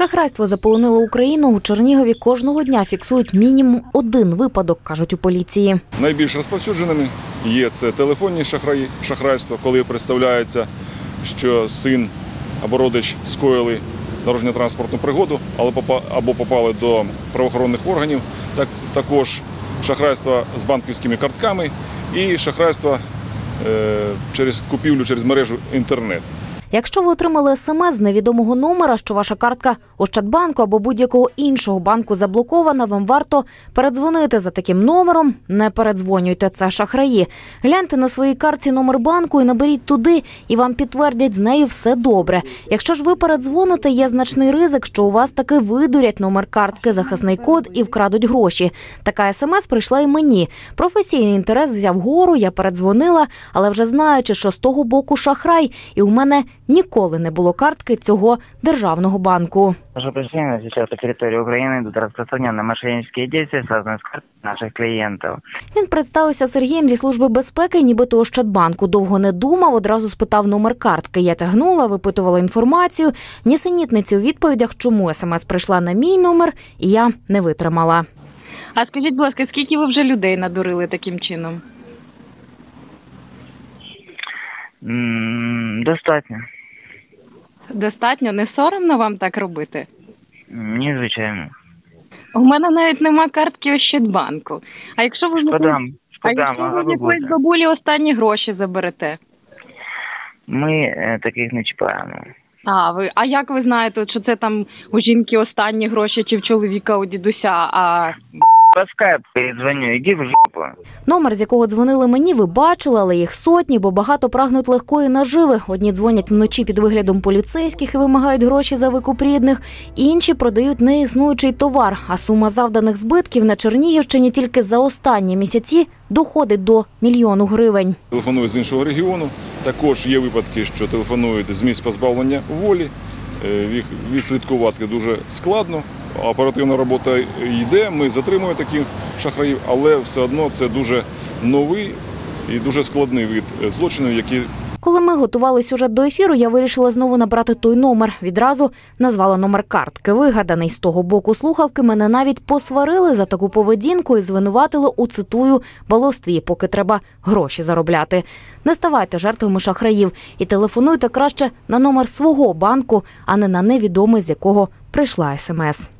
Шахрайство заполонило Україну. У Чернігові кожного дня фіксують мінімум один випадок, кажуть у поліції. Найбільш розповсюдженими є це телефонні шахраї, шахрайства, коли представляється, що син або родич скоїли дорожньо-транспортну пригоду, або попали до правоохоронних органів. Так, також шахрайства з банківськими картками і шахрайства е, через купівлю через мережу інтернет. Якщо ви отримали смс з невідомого номера, що ваша картка Ощадбанку або будь-якого іншого банку заблокована, вам варто передзвонити за таким номером. Не передзвонюйте, це шахраї. Гляньте на своїй картці номер банку і наберіть туди, і вам підтвердять з нею все добре. Якщо ж ви передзвоните, є значний ризик, що у вас таки видурять номер картки, захисний код і вкрадуть гроші. Така смс прийшла і мені. Професійний інтерес взяв гору, я передзвонила, але вже знаючи, що з того боку шахрай, і у мене ніколи не було картки цього державного банку. Наше причина сейчас по территории Украины идут распространенные мошеннические действия, связанные с картой наших клиентов. Він представився Сергієм зі служби безпеки, нібито Ощадбанку. Довго не думав, одразу спитав номер картки. Я тягнула, випитувала інформацію. Нісенітниці у відповідях, чому смс прийшла на мій номер, і я не витримала. А скажіть, будь ласка, скільки ви вже людей надурили таким чином? М, Достатньо. Достатньо не соромно вам так робити? М, Незвичайно. У мене навіть нема картки Ощадбанку. А якщо ви якоїсь- Шкода, а якщо ви якоїсь бабулі останні гроші заберете? Ми е, таких не чіпаємо. А ви а як ви знаєте, що це там у жінки останні гроші чи в чоловіка у дідуся? А По скайпу перезвоню, иди в жопу. Номер, з якого дзвонили мені, ви бачили, але їх сотні, бо багато прагнуть легкої наживи. Одні дзвонять вночі під виглядом поліцейських і вимагають гроші за викуп рідних, інші продають неіснуючий товар. А сума завданих збитків на Чернігівщині тільки за останні місяці доходить до мільйону гривень. Телефонують з іншого регіону. Також є випадки, що телефонують з місць позбавлення волі. Е, Їх відслідкувати дуже складно. Оперативна робота йде. Ми затримуємо таких шахраїв, але все одно це дуже новий і дуже складний вид е, злочину, який Коли ми готували сюжет до ефіру, я вирішила знову набрати той номер. Відразу назвала номер картки. Вигаданий з того боку слухавки мене навіть посварили за таку поведінку і звинуватили у цитую баловстві, поки треба гроші заробляти. Не ставайте жертвами шахраїв і телефонуйте краще на номер свого банку, а не на невідомий, з якого прийшла смс.